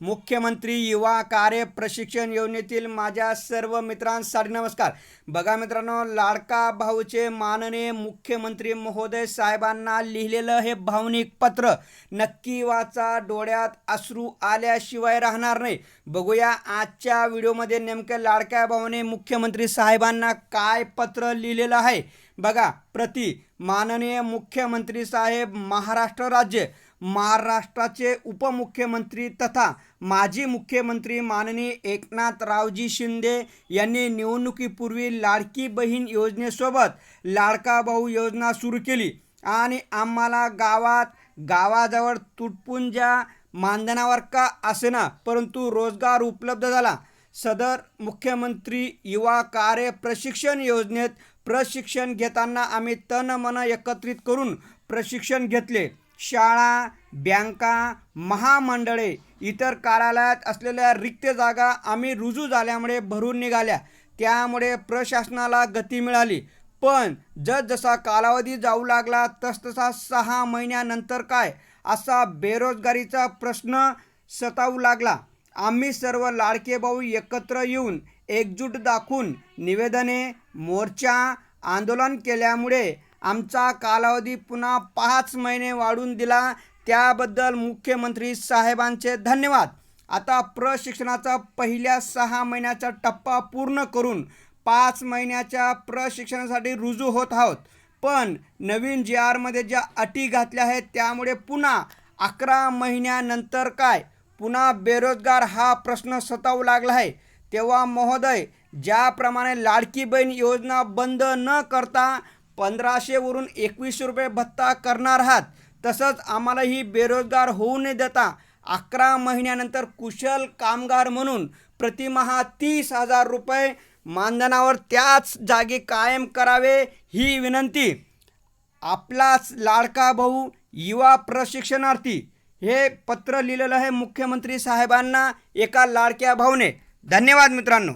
मुख्यमंत्री युवा कार्य प्रशिक्षण योजनेतील माझ्या सर्व मित्रांसाठी नमस्कार. बघा मित्रांनो लाडका भाऊचे माननीय मुख्यमंत्री महोदय साहेबांना लिहिलेलं हे भावनिक पत्र नक्की वाचा डोळ्यात अश्रू आल्याशिवाय राहणार नाही. बघूया आजच्या व्हिडिओमध्ये नेमक्या लाडक्या भाऊने मुख्यमंत्री साहेबांना काय पत्र लिहिलेलं आहे? बघा प्रति माननीय मुख्यमंत्री साहेब महाराष्ट्र राज्य महाराष्ट्राचे उपमुख्यमंत्री तथा माजी मुख्यमंत्री माननीय एकनाथरावजी शिंदे यांनी निवडणुकीपूर्वी लाडकी बहीण योजनेसोबत लाडका भाऊ योजना सुरू केली. आणि आम्हाला गावात गावाजवळ तुटपुंजा मानधनावर का असेना परंतु रोजगार उपलब्ध झाला. सदर मुख्यमंत्री युवा कार्य प्रशिक्षण योजनेत प्रशिक्षण घेताना आम्ही तन मन एकत्रित करून प्रशिक्षण घेतले. शाळा बँका महामंडळे इतर कार्यालयात असलेल्या रिक्त जागा आम्ही रुजू झाल्यामुळे भरून निघाल्या. त्यामुळे प्रशासनाला गती मिळाली. पण जसजसा कालावधी जाऊ लागला तसतसा सहा महिन्यानंतर काय असा बेरोजगारीचा प्रश्न सतावू लागला. आम्ही सर्व लाडके भाऊ एकत्र येऊन एकजूट दाखवून निवेदने मोर्चा आंदोलन केल्यामुळे आमचा कालावधी पुन्हा पाच महिने वाढून दिला. त्याबद्दल मुख्यमंत्री साहेबांचे धन्यवाद. आता प्रशिक्षणाचा पहिल्या सहा महिन्याचा टप्पा पूर्ण करून पाच महिन्याच्या प्रशिक्षणासाठी रुजू होत आहोत. पण नवीन जी आरमध्ये ज्या अटी घातल्या आहेत त्यामुळे पुन्हा अकरा महिन्यानंतर काय? पुन्हा बेरोजगार हा प्रश्न सतावू लागला आहे. तेव्हा महोदय ज्याप्रमाणे लाडकी बहीण योजना बंद न करता पंधराशेवरून एकवीसशे रुपये भत्ता करणार आहात. तसंच आम्हाला ही बेरोजगार होऊ न देता अकरा महिन्यानंतर कुशल कामगार म्हणून प्रतिमहा तीस हजार रुपये मानधनावर त्याच जागी कायम करावे ही विनंती. आपलाच लाडका भाऊ युवा प्रशिक्षणार्थी हे पत्र लिहिलेलं आहे मुख्यमंत्री साहेबांना एका लाडक्या भाऊने. धन्यवाद मित्रांनो.